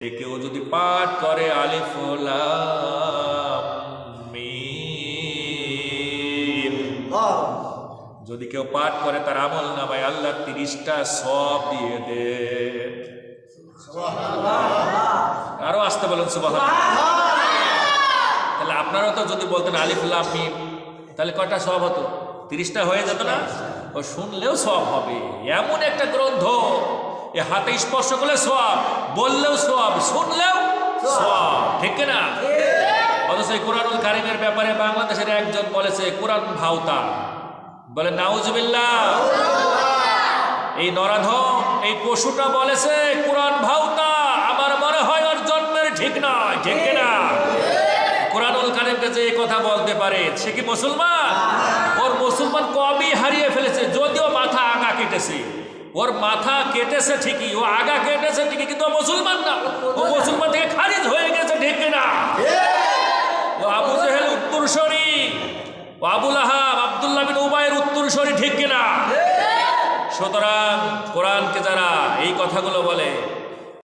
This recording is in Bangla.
এ কেউ যদি পাঠ করে আলিফ লাম যদি কেউ পাঠ করে তার আমল নামায় আল্লাহ তিরিশটা সব দিয়ে দে। আরও আসতে বলুন সুবাহ তাহলে আপনারাও তো যদি বলতেন আলিফুল্লাহ মিম তাহলে কয়টা সব হতো? তিরিশটা হয়ে যেত না? ও শুনলেও সব হবে। এমন একটা গ্রন্থ এ হাতে স্পর্শ করলে সব বললেও সব শুনলেও সব ঠিক না অথচ এই কোরআনুল কারিমের ব্যাপারে বাংলাদেশের একজন বলেছে কোরআন ভাওতা। বলে নাউজবিল্লাহ। এই নরাধম এই পশুটা বলেছে কোরআন ভাওতা। আমার মনে হয় ওর জন্মের ঠিক নয়। ঠিক না কোরআনুল কারিমকে যে এই কথা বলতে পারে। সে কি মুসলমান? ওর মুসলমান কবই হারিয়ে ফেলেছে যদিও মাথা আঁকা কেটেছে। ওর মাথা কেটেছে ঠিকই, ও আগা কেটেছে ঠিকই, কিন্তু মুসলমান না। ও মুসলমান থেকে খারিজ হয়ে গেছে, ঠিক না? ও আবু জেহেল উত্তরসরি ও আবুল আহাব আবদুল্লাহ বিন উবাইয়ের উত্তরসরি ঠিক কিনা সুতরাং কোরআনকে যারা এই কথাগুলো বলে